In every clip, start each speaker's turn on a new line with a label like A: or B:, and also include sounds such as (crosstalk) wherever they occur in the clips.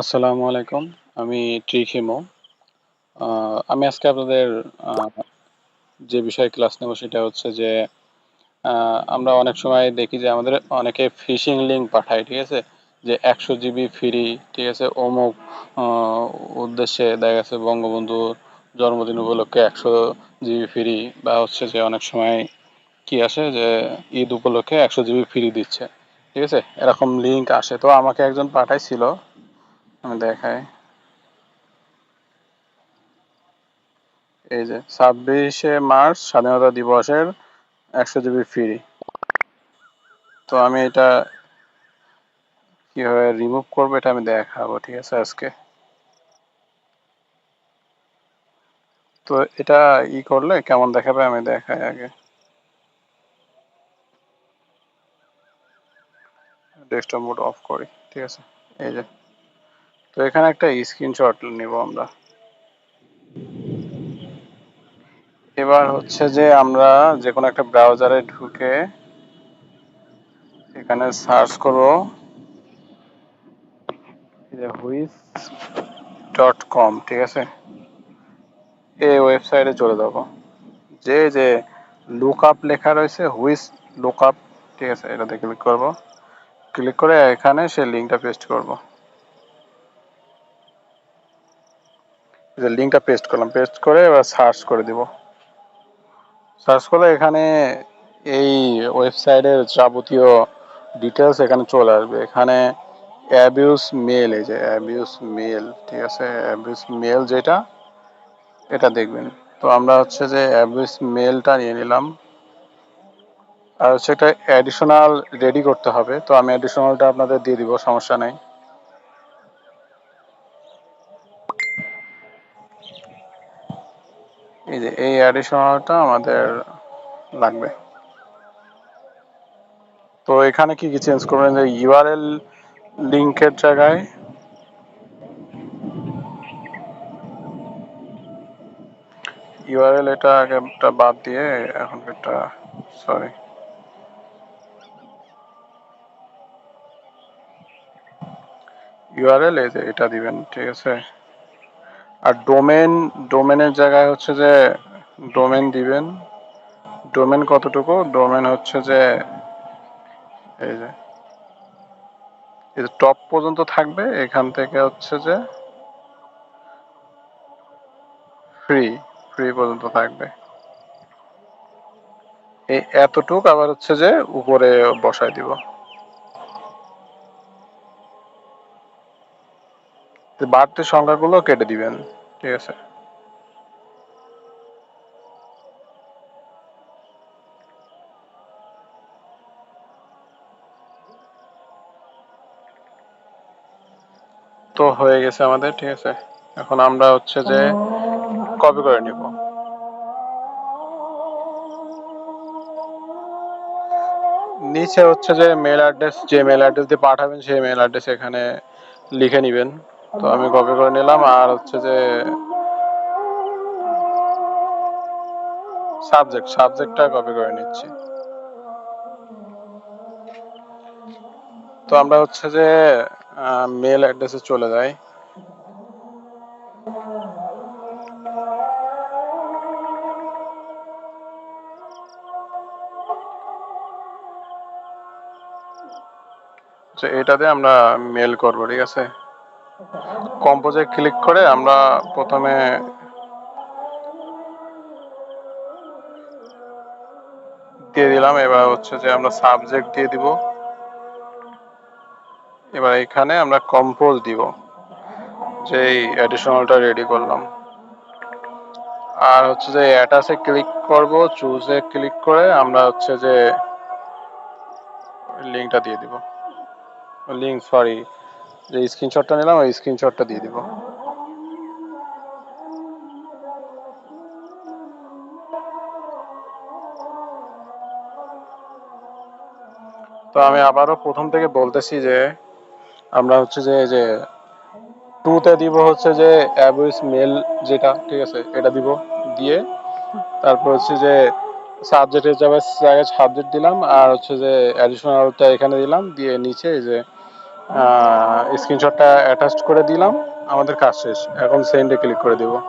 A: আসসালামু আলাইকুম। আমি ট্রিখিমো। আমি আজকে আপনাদের যে বিষয়ে ক্লাস নেব সেটা হচ্ছে যে আমরা অনেক সময় দেখি যে আমাদের অনেকে ফিশিং লিঙ্ক পাঠায়, ঠিক আছে? যে ১০০ জিবি ফ্রি, ঠিক আছে? অমুক উদ্দেশ্যে দেখা গেছে বঙ্গবন্ধুর জন্মদিন উপলক্ষে ১০০ জিবি ফ্রি বা হচ্ছে যে অনেক সময় কি আসে যে ঈদ উপলক্ষে ১০০ জিবি ফ্রি দিচ্ছে। ঠিক আছে? এরকম লিঙ্ক আসে। তো আমাকে একজন পাঠাইছিল। দেখাই। এই যে ২৬শে মার্চ স্বাধীনতা দিবসের ১০০ জিবি ফ্রি। তো আমি এটা কীভাবে রিমুভ করব এটা আমি দেখাবো, ঠিক আছে আজকে। তো এটা ই করলে কেমন দেখাবে আমি দেখাই আগে। ডেস্কটপ মোড অফ করি, ঠিক আছে? এই যে। তো এখানে একটা স্ক্রিনশট নিব আমরা। এবার হচ্ছে যে আমরা যে কোনো একটা ব্রাউজারে ঢুকে এখানে সার্চ করব। হুইস ডট কম ঠিক আছে? এই ওয়েবসাইটে চলে যাব। যে যে লুক আপ লেখা রয়েছে হুইস লুক আপ ঠিক আছে? এটাতে ক্লিক করব। ক্লিক করে এখানে সে লিঙ্কটা পেস্ট করব। যে লিঙ্কটা পেস্ট করলাম পেস্ট করে এবার সার্চ করে দিব। সার্চ করলে এখানে এই ওয়েবসাইটের যাবতীয় ডিটেলস এখানে চলে আসবে। এখানে অ্যাবিউস মেল এই যে অ্যাবিউস মেল ঠিক আছে? অ্যাবিউস মেল যেটা, এটা দেখবেন। তো আমরা হচ্ছে যে অ্যাবিউস মেলটা নিয়ে নিলাম। আর হচ্ছে একটা অ্যাডিশনাল রেডি করতে হবে। তো আমি অ্যাডিশনালটা আপনাদের দিয়ে দিব, সমস্যা নেই। এই যে এই অ্যাডিশনালটা আমাদের লাগবে। তো এখানে কি কি চেঞ্জ করবেন? যে ইউআরএল লিঙ্কের জায়গায় ইউআরএল এটা একটা বাদ দিয়ে এখন একটা সরি ইউআরএল এই যে এটা দিবেন, ঠিক আছে? আর ডোমেন ডোমেনের জায়গায় হচ্ছে যে ডোমেন দিবেন। ডোমেন কতটুকু? ডোমেন হচ্ছে যে এই যে টপ পর্যন্ত থাকবে, এখান থেকে হচ্ছে যে ফ্রি ফ্রি পর্যন্ত থাকবে। এই এতটুক, আবার হচ্ছে যে উপরে বসায় দিব। বাড়তি সংখ্যাগুলো কেটে দিবেন, ঠিক আছে? তো হয়ে গেছে আমাদের, ঠিক আছে? এখন আমরা হচ্ছে যে কপি করে নিব। নিচে হচ্ছে যে মেল অ্যাড্রেস যে মেল অ্যাড্রেস দিয়ে পাঠাবেন, সেই মেল অ্যাড্রেস এখানে লিখে নেবেন। তো আমি কপি করে নিলাম, আর হচ্ছে যে সাবজেক্ট, সাবজেক্টটা কপি করে নিচ্ছি। তো আমরা হচ্ছে যে মেল অ্যাড্রেসে চলে যাই। এটাতে আমরা মেল করব, ঠিক আছে? কম্পোজে ক্লিক করে আমরা প্রথমে দিয়ে দিলাম। এবার হচ্ছে যে আমরা সাবজেক্ট দিয়ে দিব। এবার এখানে আমরা কম্পোজ দিব। যে অ্যাডিশনালটা রেডি করলাম। আর হচ্ছে যে অ্যাটাসে ক্লিক করব চুজে ক্লিক করে আমরা হচ্ছে যে লিঙ্কটা দিয়ে দিব। লিঙ্ক সরি যে স্ক্রিনশটটা নিলাম ওই স্ক্রিনশটটা দিয়ে দিব। তো আমি আবারও প্রথম থেকে বলতেছি যে, আমরা হচ্ছে যে যে, টুতে দিব হচ্ছে যে অ্যাবুইস মেল যেটা, ঠিক আছে, এটা দিব দিয়ে, তারপর হচ্ছে যে সাবজেক্টের জায়গায় সাবজেক্ট দিলাম, আর হচ্ছে যে অ্যাডিশনালটা এখানে দিলাম, দিয়ে নিচে যে স্ক্রিনশটটা অ্যাটাচ করে দিলাম। আমাদের কাজ শেষ। এখন সেন্ডে ক্লিক করে দেব।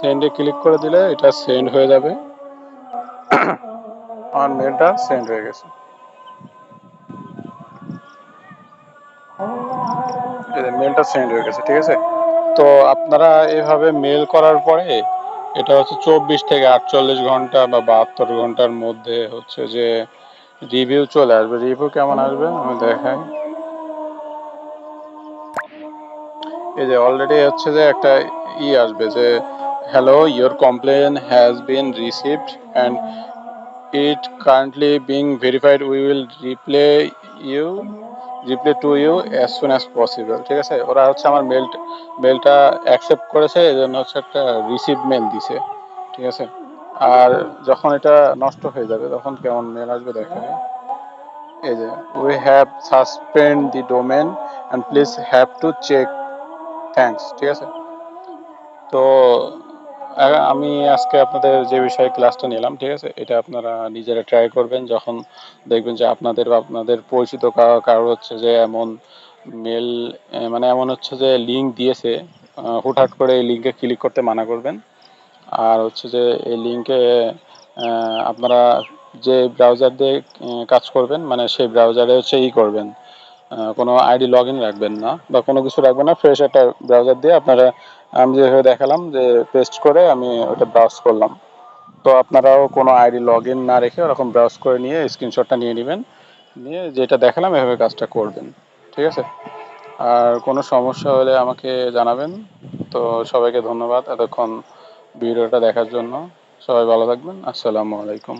A: সেন্ডে ক্লিক করে দিলে এটা সেন্ড হয়ে যাবে। (coughs) আমার মেলটা সেন্ড হয়ে গেছে। মেলটা সেন্ড হয়ে গেছে, ঠিক আছে? তো আপনারা এভাবে মেল করার পরে, এটা হচ্ছে চব্বিশ থেকে আটচল্লিশ ঘণ্টা বা বাহাত্তর ঘণ্টার মধ্যে হচ্ছে যে রিভিউ চলে আসবে। রিভিউ কেমন আসবে? আমি দেখাই। এই যে অলরেডি হচ্ছে যে একটা ই আসবে যে hello your complain has been received and it currently being verified we will reply you reply to you as soon as possible ঠিক আছে? ওরা হচ্ছে আমার মেল মেলটা অ্যাকসেপ্ট করেছে, এই জন্য হচ্ছে একটা রিসিভ মেল দিছে। ঠিক আছে? আর যখন এটা নষ্ট হয়ে যাবে, তখন কেমন মেল আসবে দেখেন। এই যে we have suspend the domain and please have to check thanks ঠিক আছে? তো আমি আজকে আপনাদের যে বিষয়ে ক্লাসটা নিলাম, ঠিক আছে? এটা আপনারা নিজেরা ট্রাই করবেন। যখন দেখবেন যে আপনাদের বা আপনাদের পরিচিত কারও হচ্ছে যে এমন মেল মানে এমন হচ্ছে যে লিঙ্ক দিয়েছে হুটহাট করে এই লিঙ্কে ক্লিক করতে মানা করবেন। আর হচ্ছে যে এই লিঙ্কে আপনারা যে ব্রাউজার দিয়ে কাজ করবেন মানে সেই ব্রাউজারে হচ্ছে ই করবেন। কোনো আইডি লগ ইন রাখবেন না বা কোনো কিছু রাখবেন না ফ্রেশ একটা ব্রাউজার দিয়ে আপনারা, আমি যেভাবে দেখালাম যে পেস্ট করে আমি ওটা ব্রাউজ করলাম। তো আপনারাও কোনো আইডি লগ ইন না রেখে ওরকম ব্রাউজ করে নিয়ে স্ক্রিনশটটা নিয়ে নেবেন। নিয়ে যেটা দেখালাম, এভাবে কাজটা করবেন। ঠিক আছে? আর কোনো সমস্যা হলে আমাকে জানাবেন। তো সবাইকে ধন্যবাদ। এতক্ষণ ভিডিওটা দেখার জন্য সবাই ভালো থাকবেন। আসসালামু আলাইকুম।